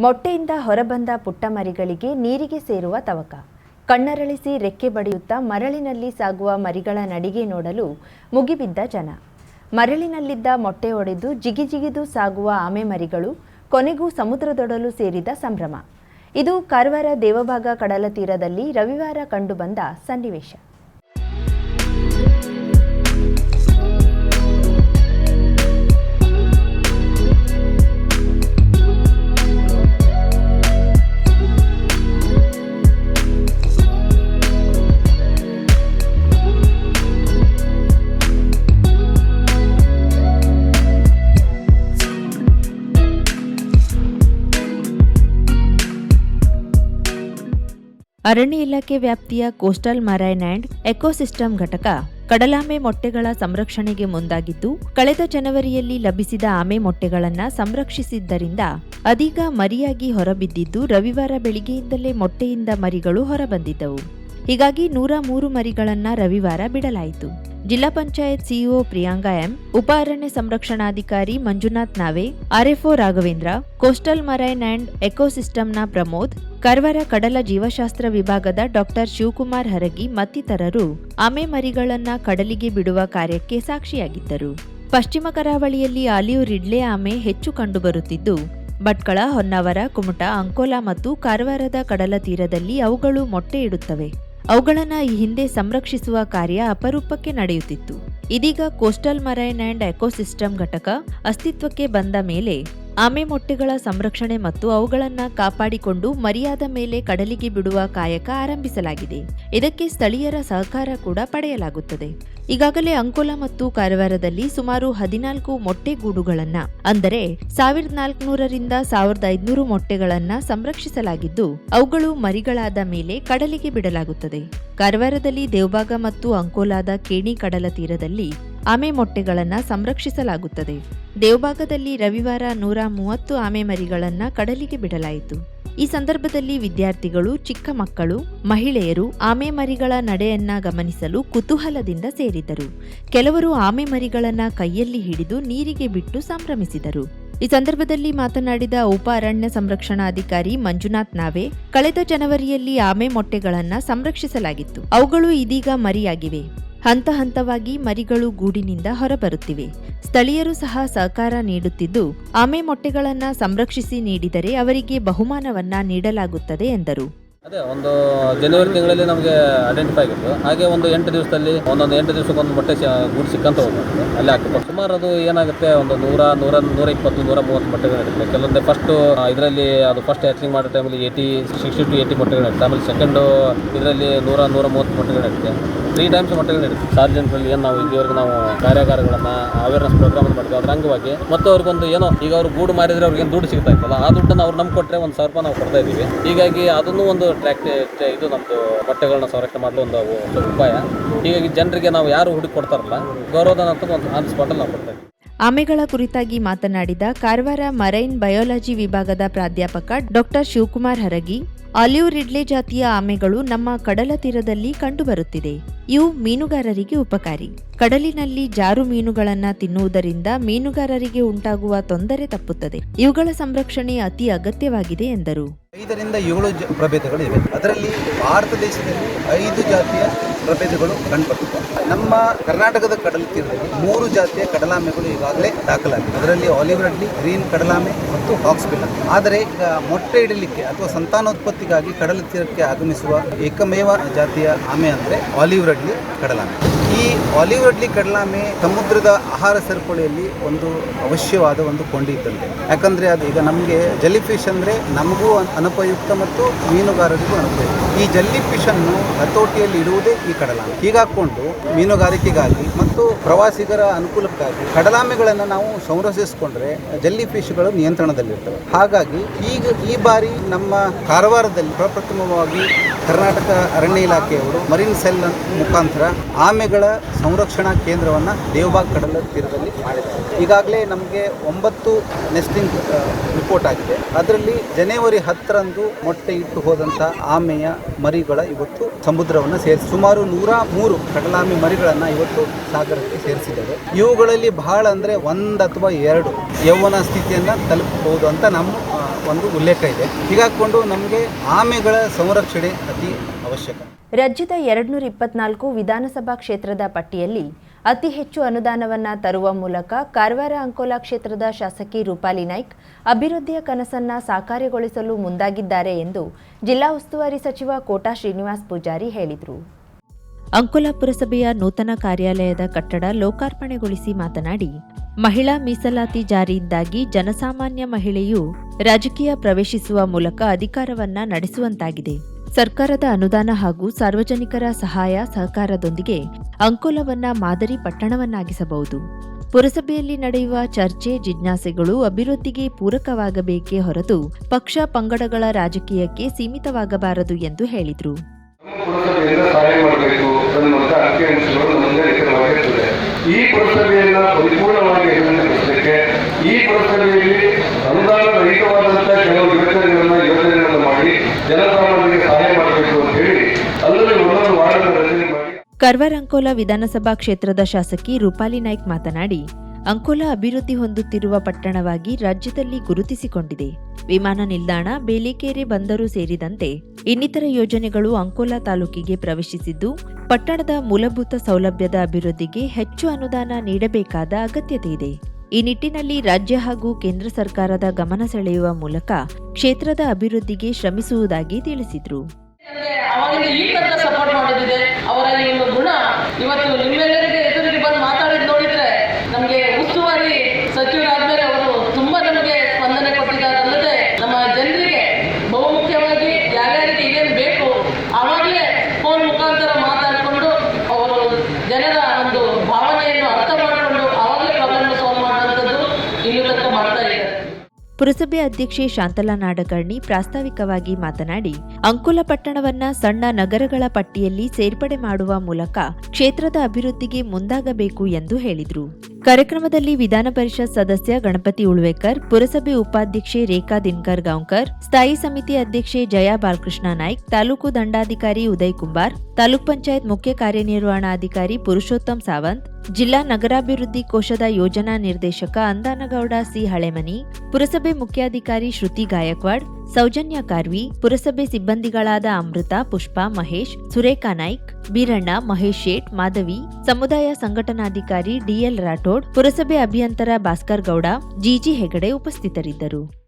ಮೊಟ್ಟೆಯಿಂದ ಹೊರಬಂದ ಪುಟ್ಟ ಮರಿಗಳಿಗೆ ನೀರಿಗೆ ಸೇರುವ ತವಕ. ಕಣ್ಣರಳಿಸಿ ರೆಕ್ಕೆ ಬಡಿಯುತ್ತಾ ಮರಳಿನಲ್ಲಿ ಸಾಗುವ ಮರಿಗಳ ನಡಿಗೆ ನೋಡಲು ಮುಗಿಬಿದ್ದ ಜನ. ಮರಳಿನಲ್ಲಿದ್ದ ಮೊಟ್ಟೆ ಒಡೆದು ಜಿಗಿಜಿಗಿದು ಸಾಗುವ ಆಮೆ ಮರಿಗಳು ಕೊನೆಗೂ ಸಮುದ್ರದೊಡಲು ಸೇರಿದ ಸಂಭ್ರಮ. ಇದು ಕಾರವಾರ ದೇವಭಾಗ ಕಡಲ ತೀರದಲ್ಲಿ ರವಿವಾರ ಕಂಡುಬಂದ ಸನ್ನಿವೇಶ. ಅರಣ್ಯ ಇಲಾಖೆ ವ್ಯಾಪ್ತಿಯ ಕೋಸ್ಟಲ್ ಮರೈನ್ ಅಂಡ್ ಎಕೋಸಿಸ್ಟಮ್ ಘಟಕ ಕಡಲಾಮೆ ಮೊಟ್ಟೆಗಳ ಸಂರಕ್ಷಣೆಗೆ ಮುಂದಾಗಿದ್ದು, ಕಳೆದ ಜನವರಿಯಲ್ಲಿ ಲಭಿಸಿದ ಆಮೆ ಮೊಟ್ಟೆಗಳನ್ನು ಸಂರಕ್ಷಿಸಿದ್ದರಿಂದ ಅದೀಗ ಮರಿಯಾಗಿ ಹೊರಬಿದ್ದಿದ್ದು, ರವಿವಾರ ಬೆಳಿಗ್ಗೆಯಿಂದಲೇ ಮೊಟ್ಟೆಯಿಂದ ಮರಿಗಳು ಹೊರಬಂದಿದ್ದವು. ಹೀಗಾಗಿ ನೂರ ಮೂರು ಮರಿಗಳನ್ನು ರವಿವಾರ ಬಿಡಲಾಯಿತು. ಜಿಲ್ಲಾ ಪಂಚಾಯತ್ ಸಿಇಒ ಪ್ರಿಯಾಂಕಾ ಎಂ ಉಪ ಅರಣ್ಯ ಸಂರಕ್ಷಣಾಧಿಕಾರಿ ಮಂಜುನಾಥ್ ನಾವೆ, RFO Raghavendra, coastal marine and ಎಕೋಸಿಸ್ಟಮ್ನ Pramod, ಕರ್ವರ ಕಡಲ ಜೀವಶಾಸ್ತ್ರ ವಿಭಾಗದ ಡಾಕ್ಟರ್ ಶಿವಕುಮಾರ್ ಹರಗಿ ಮತ್ತಿತರರು ಆಮೆ ಮರಿಗಳನ್ನ ಕಡಲಿಗೆ ಬಿಡುವ ಕಾರ್ಯಕ್ಕೆ ಸಾಕ್ಷಿಯಾಗಿದ್ದರು. ಪಶ್ಚಿಮ ಕರಾವಳಿಯಲ್ಲಿ ಆಲಿಯು ರಿಡ್ಲೆ ಆಮೆ ಹೆಚ್ಚು ಕಂಡುಬರುತ್ತಿದ್ದು, ಭಟ್ಕಳ, ಹೊನ್ನಾವರ, ಕುಮಟ, ಅಂಕೋಲಾ ಮತ್ತು ಕಾರವಾರದ ಕಡಲ ತೀರದಲ್ಲಿ ಅವುಗಳು ಮೊಟ್ಟೆ ಇಡುತ್ತವೆ. ಅವುಗಳನ್ನು ಈ ಹಿಂದೆ ಸಂರಕ್ಷಿಸುವ ಕಾರ್ಯ ಅಪರೂಪಕ್ಕೆ ನಡೆಯುತ್ತಿತ್ತು. ಇದೀಗ ಕೋಸ್ಟಲ್ ಮರೈನ್ ಅಂಡ್ ಎಕೋಸಿಸ್ಟಮ್ ಘಟಕ ಅಸ್ತಿತ್ವಕ್ಕೆ ಬಂದ ಮೇಲೆ ಆಮೆ ಮೊಟ್ಟೆಗಳ ಸಂರಕ್ಷಣೆ ಮತ್ತು ಅವುಗಳನ್ನು ಕಾಪಾಡಿಕೊಂಡು ಮರಿಯಾದ ಮೇಲೆ ಕಡಲಿಗೆ ಬಿಡುವ ಕಾಯಕ ಆರಂಭಿಸಲಾಗಿದೆ. ಇದಕ್ಕೆ ಸ್ಥಳೀಯರ ಸಹಕಾರ ಕೂಡ ಪಡೆಯಲಾಗುತ್ತದೆ. ಈಗಾಗಲೇ ಅಂಕೋಲಾ ಮತ್ತು ಕಾರವಾರದಲ್ಲಿ ಸುಮಾರು ಹದಿನಾಲ್ಕು ಮೊಟ್ಟೆ ಗೂಡುಗಳನ್ನ, ಅಂದರೆ ಸಾವಿರದ ನಾಲ್ಕುನೂರರಿಂದ ಸಾವಿರದ ಐದುನೂರು ಮೊಟ್ಟೆಗಳನ್ನ ಸಂರಕ್ಷಿಸಲಾಗಿದ್ದು, ಅವುಗಳು ಮರಿಗಳಾದ ಮೇಲೆ ಕಡಲಿಗೆ ಬಿಡಲಾಗುತ್ತದೆ. ಕಾರವಾರದಲ್ಲಿ ದೇವಬಾಗ ಮತ್ತು ಅಂಕೋಲಾದ ಕೇಣಿ ಕಡಲ ತೀರದಲ್ಲಿ ಆಮೆ ಮೊಟ್ಟೆಗಳನ್ನು ಸಂರಕ್ಷಿಸಲಾಗುತ್ತದೆ. ದೇವಭಾಗದಲ್ಲಿ ರವಿವಾರ ನೂರ ಮೂವತ್ತು ಆಮೆ ಮರಿಗಳನ್ನು ಕಡಲಿಗೆ ಬಿಡಲಾಯಿತು. ಈ ಸಂದರ್ಭದಲ್ಲಿ ವಿದ್ಯಾರ್ಥಿಗಳು, ಚಿಕ್ಕ ಮಕ್ಕಳು, ಮಹಿಳೆಯರು ಆಮೆ ಮರಿಗಳ ನಡೆಯನ್ನ ಗಮನಿಸಲು ಕುತೂಹಲದಿಂದ ಸೇರಿದರು. ಕೆಲವರು ಆಮೆ ಮರಿಗಳನ್ನ ಕೈಯಲ್ಲಿ ಹಿಡಿದು ನೀರಿಗೆ ಬಿಟ್ಟು ಸಂಭ್ರಮಿಸಿದರು. ಈ ಸಂದರ್ಭದಲ್ಲಿ ಮಾತನಾಡಿದ ಉಪ ಅರಣ್ಯ ಸಂರಕ್ಷಣಾಧಿಕಾರಿ ಮಂಜುನಾಥ್ ನಾವೆ, ಕಳೆದ ಜನವರಿಯಲ್ಲಿ ಆಮೆ ಮೊಟ್ಟೆಗಳನ್ನ ಸಂರಕ್ಷಿಸಲಾಗಿತ್ತು. ಅವುಗಳು ಇದೀಗ ಮರಿಯಾಗಿವೆ. ಹಂತ ಹಂತವಾಗಿ ಮರಿಗಳು ಗೂಡಿನಿಂದ ಹೊರಬರುತ್ತಿವೆ. ಸ್ಥಳೀಯರು ಸಹ ಸಹಕಾರ ನೀಡುತ್ತಿದ್ದು, ಆಮೆ ಮೊಟ್ಟೆಗಳನ್ನ ಸಂರಕ್ಷಿಸಿ ನೀಡಿದರೆ ಅವರಿಗೆ ಬಹುಮಾನವನ್ನ ನೀಡಲಾಗುತ್ತದೆ ಎಂದರು. ಅದೇ, ಒಂದು ಜನವರಿ ತಿಂಗಳಲ್ಲಿ ನಮಗೆ ಐಡೆಂಟಿಫೈ ಆಗಿತ್ತು. ಹಾಗೆ ಒಂದು ಎಂಟು ದಿವಸದಲ್ಲಿ ಒಂದೊಂದು ಎಂಟು ದಿವಸಕ್ಕೆ ಒಂದು ಮೊಟ್ಟೆ ಗುಡ್ ಸಿಕ್ಕಂತ ಹೋಗ್ಬೋದು ಅಲ್ಲಿ ಹಾಕಿ ಸುಮಾರು ಅದು ಏನಾಗುತ್ತೆ, ಒಂದು ನೂರ ನೂರ ನೂರ ಇಪ್ಪತ್ತು ನೂರ ಮೂವತ್ತು ಮೊಟ್ಟೆಗಳು ನಡೀತದೆ ಕೆಲವೊಂದು ಫಸ್ಟು ಇದರಲ್ಲಿ ಅದು ಫಸ್ಟ್ ಹ್ಯಾಚಿಂಗ್ ಮಾಡೋ ಟೈಮಲ್ಲಿ ಏಯ್ಟಿ ಸಿಕ್ಸ್ಟಿ ಟು ಏಯ್ಟಿ ಮೊಟ್ಟೆಗಳು ಇರುತ್ತೆ ಆಮೇಲೆ ಸೆಕೆಂಡು ಇದರಲ್ಲಿ ನೂರ ನೂರ ಮೂವತ್ತು ಮೊಟ್ಟೆಗಳು ಇರುತ್ತೆ ತ್ರೀ ಟೈಮ್ಸ್ ಮಟ್ಟಿಗೆ ನಡೀತು ಸಾರ್ವಜನಿಕರಲ್ಲಿ ಏನು ನಾವು ಇದುವರೆಗೆ ನಾವು ಕಾರ್ಯಾಗಾರಗಳನ್ನು ಅವೇರ್ನೆಸ್ ಪ್ರೋಗ್ರಾಮ್ ಮಾಡ್ತೀವಿ ಅದರ ಅಂಗವಾಗಿ. ಮತ್ತು ಅವ್ರಿಗೊಂದು ಏನೋ, ಈಗ ಅವ್ರು ಗೂಡು ಮಾರಿದ್ರೆ ಅವ್ರಿಗೆ ದುಡ್ಡು ಸಿಗ್ತಾ ಇತ್ತಲ್ಲ ಆ ದುಡ್ಡನ್ನು ಅವ್ರು ನಮ್ಗೆ ಕೊಟ್ಟರೆ ಒಂದು ಸಾವಿರ ರೂಪಾಯಿ ನಾವು ಕೊಡ್ತಾ ಇದ್ದೀವಿ. ಹೀಗಾಗಿ ಅದನ್ನು ಒಂದು ಟ್ರ್ಯಾಕ್ಟ್ ಇದು ನಮ್ಮದು ಮೊಟ್ಟೆಗಳನ್ನ ಸಂರಕ್ಷಣೆ ಮಾಡಲು ಒಂದು ಒಂದು ಉಪಾಯ. ಹೀಗಾಗಿ ಜನರಿಗೆ ನಾವು ಯಾರು ಹುಡುಕಿ ಕೊಡ್ತಾರಲ್ಲ, ಗೌರವಧನ ಅಂತ ಒಂದು ಆನ್ ಸ್ಪಾಟಲ್ಲಿ ನಾವು ಕೊಡ್ತಾ ಇದ್ದೀವಿ. ಆಮೆಗಳ ಕುರಿತಾಗಿ ಮಾತನಾಡಿದ ಕಾರವಾರ ಮರೈನ್ ಬಯೋಲಜಿ ವಿಭಾಗದ ಪ್ರಾಧ್ಯಾಪಕ doctor Shivakumar Haragi, olive ridley ಜಾತಿಯ ಆಮೆಗಳು ನಮ್ಮ ಕಡಲ ತೀರದಲ್ಲಿ ಕಂಡುಬರುತ್ತಿದೆ. ಇವು ಮೀನುಗಾರರಿಗೆ ಉಪಕಾರಿ. ಕಡಲಿನಲ್ಲಿ ಜಾರು ಮೀನುಗಳನ್ನ ತಿನ್ನುವುದರಿಂದ ಮೀನುಗಾರರಿಗೆ ಉಂಟಾಗುವ ತೊಂದರೆ ತಪ್ಪುತ್ತದೆ. ಇವುಗಳ ಸಂರಕ್ಷಣೆ ಅತಿ ಅಗತ್ಯವಾಗಿದೆ ಎಂದರು. ಐದರಿಂದ ಏಳು ಪ್ರಭೇದಗಳು ಇವೆ. ಅದರಲ್ಲಿ ಭಾರತ ದೇಶದಲ್ಲಿ ಐದು ಜಾತಿಯ ಪ್ರಭೇದಗಳು ಕಂಡುಬರ್ತವೆ ನಮ್ಮ ಕರ್ನಾಟಕದ ಕಡಲ ತೀರದಲ್ಲಿ ಮೂರು ಜಾತಿಯ ಕಡಲಾಮೆಗಳು ಈಗಾಗಲೇ ದಾಖಲಾಗಿವೆ. ಅದರಲ್ಲಿ ಆಲಿವ್ ರಡ್ಲಿ ಗ್ರೀನ್ ಕಡಲಾಮೆ ಮತ್ತು ಹಾಕ್ಸ್ಬಿಲ್ ಆದರೆ ಈಗ ಮೊಟ್ಟೆ ಇಡಲಿಕ್ಕೆ ಅಥವಾ ಸಂತಾನೋತ್ಪತ್ತಿಗಾಗಿ ಕಡಲ ತೀರಕ್ಕೆ ಆಗಮಿಸುವ ಏಕಮೇವ ಜಾತಿಯ ಆಮೆ ಅಂದರೆ ಆಲಿವ್ ರಡ್ಲಿ ಕಡಲಾಮೆ. ಈ ಆಲಿವ್ ರೆಡ್ಲಿ ಕಡಲಾಮೆ ಸಮುದ್ರದ ಆಹಾರ ಸರಪಳಿಯಲ್ಲಿ ಒಂದು ಅವಶ್ಯವಾದ ಒಂದು ಕೊಂಡಿ ಇದ್ದಂತೆ ಯಾಕಂದ್ರೆ ಅದು ಈಗ ನಮಗೆ ಜಲ್ಲಿ ಫಿಶ್ ಅಂದರೆ ನಮಗೂ ಅನುಪಯುಕ್ತ ಮತ್ತು ಮೀನುಗಾರರಿಗೂ ಅನುಪಯುಕ್ತ. ಈ ಜಲ್ಲಿ ಅನ್ನು ಹತೋಟಿಯಲ್ಲಿ ಇಡುವುದೇ ಈ ಕಡಲಾಮೆ. ಹೀಗಾಕೊಂಡು ಮೀನುಗಾರಿಕೆಗಾಗಿ ಮತ್ತು ಪ್ರವಾಸಿಗರ ಅನುಕೂಲಕ್ಕಾಗಿ ಕಡಲಾಮೆಗಳನ್ನು ನಾವು ಸಂರಕ್ಷಿಸಿಕೊಂಡ್ರೆ ಜಲ್ಲಿ ಫಿಶ್ಗಳು ನಿಯಂತ್ರಣದಲ್ಲಿರ್ತವೆ. ಹಾಗಾಗಿ ಈಗ ಈ ಬಾರಿ ನಮ್ಮ ಕಾರವಾರದಲ್ಲಿ ಪ್ರಪ್ರಥಮವಾಗಿ ಕರ್ನಾಟಕ ಅರಣ್ಯ ಇಲಾಖೆಯವರು ಮರಿನ್ ಸೆಲ್ ಮುಖಾಂತರ ಆಮೆಗಳ ಸಂರಕ್ಷಣಾ ಕೇಂದ್ರವನ್ನು ದೇವಬಾಗ್ ಕಡಲ ತೀರದಲ್ಲಿ ಮಾಡಿದ್ದಾರೆ. ಈಗಾಗಲೇ ನಮಗೆ ಒಂಬತ್ತು ನೆಸ್ಟಿಂಗ್ ರಿಪೋರ್ಟ್ ಆಗಿದೆ. ಅದರಲ್ಲಿ ಜನವರಿ ಹತ್ತರಂದು ಮೊಟ್ಟೆ ಇಟ್ಟು ಹೋದಂಥ ಆಮೆಯ ಮರಿಗಳ ಇವತ್ತು ಸಮುದ್ರವನ್ನು ಸೇರಿಸಿ, ಸುಮಾರು ನೂರ ಮೂರು ಕಡಲಾಮೆ ಮರಿಗಳನ್ನು ಇವತ್ತು ಸಾಗರಕ್ಕೆ ಸೇರಿಸಿದ್ದೇವೆ. ಇವುಗಳಲ್ಲಿ ಬಹಳ ಅಂದರೆ ಒಂದು ಅಥವಾ ಎರಡು ಯೌವನ ಸ್ಥಿತಿಯನ್ನು ತಲುಪಬಹುದು ಅಂತ ನಮ್ಮ ಒಂದು ಉಲ್ಲೇಖ ಇದೆ. ಹೀಗಾಕೊಂಡು ನಮಗೆ ಆಮೆಗಳ ಸಂರಕ್ಷಣೆ ಅತಿ ಅವಶ್ಯಕ. ರಾಜ್ಯದ ಎರಡ್ನೂರ ಇಪ್ಪತ್ನಾಲ್ಕು ವಿಧಾನಸಭಾ ಕ್ಷೇತ್ರದ ಪಟ್ಟಿಯಲ್ಲಿ ಅತಿ ಹೆಚ್ಚು ಅನುದಾನವನ್ನ ತರುವ ಮೂಲಕ ಕಾರವಾರ ಅಂಕೋಲಾ ಕ್ಷೇತ್ರದ ಶಾಸಕಿ ರೂಪಾಲಿ ನಾಯ್ಕ್ ಅಭಿವೃದ್ಧಿಯ ಕನಸನ್ನ ಸಾಕಾರಗೊಳಿಸಲು ಮುಂದಾಗಿದ್ದಾರೆ ಎಂದು ಜಿಲ್ಲಾ ಉಸ್ತುವಾರಿ ಸಚಿವ ಕೋಟಾ ಶ್ರೀನಿವಾಸ್ ಪೂಜಾರಿ ಹೇಳಿದರು. ಅಂಕೋಲಾ ಪುರಸಭೆಯ ನೂತನ ಕಾರ್ಯಾಲಯದ ಕಟ್ಟಡ ಲೋಕಾರ್ಪಣೆಗೊಳಿಸಿ ಮಾತನಾಡಿ ಮಹಿಳಾ ಮೀಸಲಾತಿ ಜಾರಿಯಿಂದಾಗಿ ಜನಸಾಮಾನ್ಯ ಮಹಿಳೆಯು ರಾಜಕೀಯ ಪ್ರವೇಶಿಸುವ ಮೂಲಕ ಅಧಿಕಾರವನ್ನ ನಡೆಸುವಂತಾಗಿದೆ. ಸರ್ಕಾರದ ಅನುದಾನ ಹಾಗೂ ಸಾರ್ವಜನಿಕರ ಸಹಾಯ ಸಹಕಾರದೊಂದಿಗೆ ಅಂಕೋಲವನ್ನ ಮಾದರಿ ಪಟ್ಟಣವನ್ನಾಗಿಸಬಹುದು. ಪುರಸಭೆಯಲ್ಲಿ ನಡೆಯುವ ಚರ್ಚೆ, ಜಿಜ್ಞಾಸೆಗಳು ಅಭಿವೃದ್ಧಿಗೆ ಪೂರಕವಾಗಬೇಕೇ ಹೊರತು ಪಕ್ಷ ಪಂಗಡಗಳ ರಾಜಕೀಯಕ್ಕೆ ಸೀಮಿತವಾಗಬಾರದು ಎಂದು ಹೇಳಿದರು. ಈ ಪರಿಪೂರ್ಣವಾಗಿ ಅಭಿವೃದ್ಧಿಪಡಿಸಲಿಕ್ಕೆ ಈ ಪುರಸಭೆಯಲ್ಲಿ ಅನುದಾನ ರಹಿತವಾದಂತಹ ಕೆಲವು ಯೋಜನೆಗಳನ್ನ ಯೋಜನೆಗಳನ್ನು ಮಾಡಿ ಜನಸಾಮಾನ್ಯರಿಗೆ ಸಹಾಯ ಮಾಡಬೇಕು ಅಂತ ಹೇಳಿ ಅಲ್ಲದೆ ಒಂದೊಂದು ವಾರ್ಡ್ ರಚನೆ ಮಾಡಿ. ಕರ್ವರ್ ಅಂಕೋಲಾ ವಿಧಾನಸಭಾ ಕ್ಷೇತ್ರದ ಶಾಸಕಿ ರೂಪಾಲಿ ನಾಯ್ಕ್ ಮಾತನಾಡಿ, ಅಂಕೋಲಾ ಅಭಿವೃದ್ಧಿ ಹೊಂದುತ್ತಿರುವ ಪಟ್ಟಣವಾಗಿ ರಾಜ್ಯದಲ್ಲಿ ಗುರುತಿಸಿಕೊಂಡಿದೆ. ವಿಮಾನ ನಿಲ್ದಾಣ, ಬೇಲಿಕೆರೆ ಬಂದರು ಸೇರಿದಂತೆ ಇನ್ನಿತರ ಯೋಜನೆಗಳು ಅಂಕೋಲಾ ತಾಲೂಕಿಗೆ ಪ್ರವೇಶಿಸಿದ್ದು, ಪಟ್ಟಣದ ಮೂಲಭೂತ ಸೌಲಭ್ಯದ ಅಭಿವೃದ್ಧಿಗೆ ಹೆಚ್ಚು ಅನುದಾನ ನೀಡಬೇಕಾದ ಅಗತ್ಯತೆ ಇದೆ. ಈ ನಿಟ್ಟಿನಲ್ಲಿ ರಾಜ್ಯ ಹಾಗೂ ಕೇಂದ್ರ ಸರ್ಕಾರದ ಗಮನ ಸೆಳೆಯುವ ಮೂಲಕ ಕ್ಷೇತ್ರದ ಅಭಿವೃದ್ಧಿಗೆ ಶ್ರಮಿಸುವುದಾಗಿ ತಿಳಿಸಿದರು. ನಮ್ಗೆ ಈ ಸಪೋರ್ಟ್ ಒಂದು ಗುಣ. ಇವತ್ತು ಪುರಸಭೆ ಅಧ್ಯಕ್ಷೆ ಶಾಂತಲಾ ನಾಡಕರ್ಣಿ ಪ್ರಾಸ್ತಾವಿಕವಾಗಿ ಮಾತನಾಡಿ, ಅಂಕುಲ ಪಟ್ಟಣವನ್ನ ಸಣ್ಣ ನಗರಗಳ ಪಟ್ಟಿಯಲ್ಲಿ ಸೇರ್ಪಡೆ ಮಾಡುವ ಮೂಲಕ ಕ್ಷೇತ್ರದ ಅಭಿವೃದ್ಧಿಗೆ ಮುಂದಾಗಬೇಕು ಎಂದು ಹೇಳಿದರು. ಕಾರ್ಯಕ್ರಮದಲ್ಲಿ ವಿಧಾನ ಪರಿಷತ್ ಸದಸ್ಯ ಗಣಪತಿ ಉಳ್ವೇಕರ್, ಪುರಸಭೆ ಉಪಾಧ್ಯಕ್ಷೆ ರೇಖಾ ದಿನಕರ್ ಗಾಂವ್ಕರ್, ಸ್ಥಾಯಿ ಸಮಿತಿ ಅಧ್ಯಕ್ಷೆ ಜಯಾ ಬಾಲಕೃಷ್ಣ ನಾಯ್ಕ್, ತಾಲೂಕು ದಂಡಾಧಿಕಾರಿ ಉದಯ್ ಕುಂಬಾರ್, ತಾಲೂಕ್ ಪಂಚಾಯತ್ ಮುಖ್ಯ ಕಾರ್ಯನಿರ್ವಹಣಾಧಿಕಾರಿ ಪುರುಷೋತ್ತಮ್ ಸಾವಂತ್, ಜಿಲ್ಲಾ ನಗರಾಭಿವೃದ್ಧಿ ಕೋಶದ ಯೋಜನಾ ನಿರ್ದೇಶಕ ಅಂದಾನಗೌಡ ಸಿ ಹಳೆಮನಿ, ಪುರಸಭೆ ಮುಖ್ಯಾಧಿಕಾರಿ ಶ್ರುತಿ ಗಾಯಕ್ವಾಡ್ ಸೌಜನ್ಯ ಕಾರ್ವಿ, ಪುರಸಭೆ ಸಿಬ್ಬಂದಿಗಳಾದ ಅಮೃತ, ಪುಷ್ಪ, ಮಹೇಶ್, ಸುರೇಖಾ ನಾಯ್ಕ್, ಬೀರಣ್ಣ, ಮಹೇಶ್ ಶೇಟ್, ಮಾಧವಿ, ಸಮುದಾಯ ಸಂಘಟನಾಧಿಕಾರಿ ಡಿಎಲ್ ರಾಠೋಡ್, ಪುರಸಭೆ ಅಭಿಯಂತರ ಭಾಸ್ಕರ್ ಗೌಡ, ಜಿಜಿ ಹೆಗಡೆ ಉಪಸ್ಥಿತರಿದ್ದರು.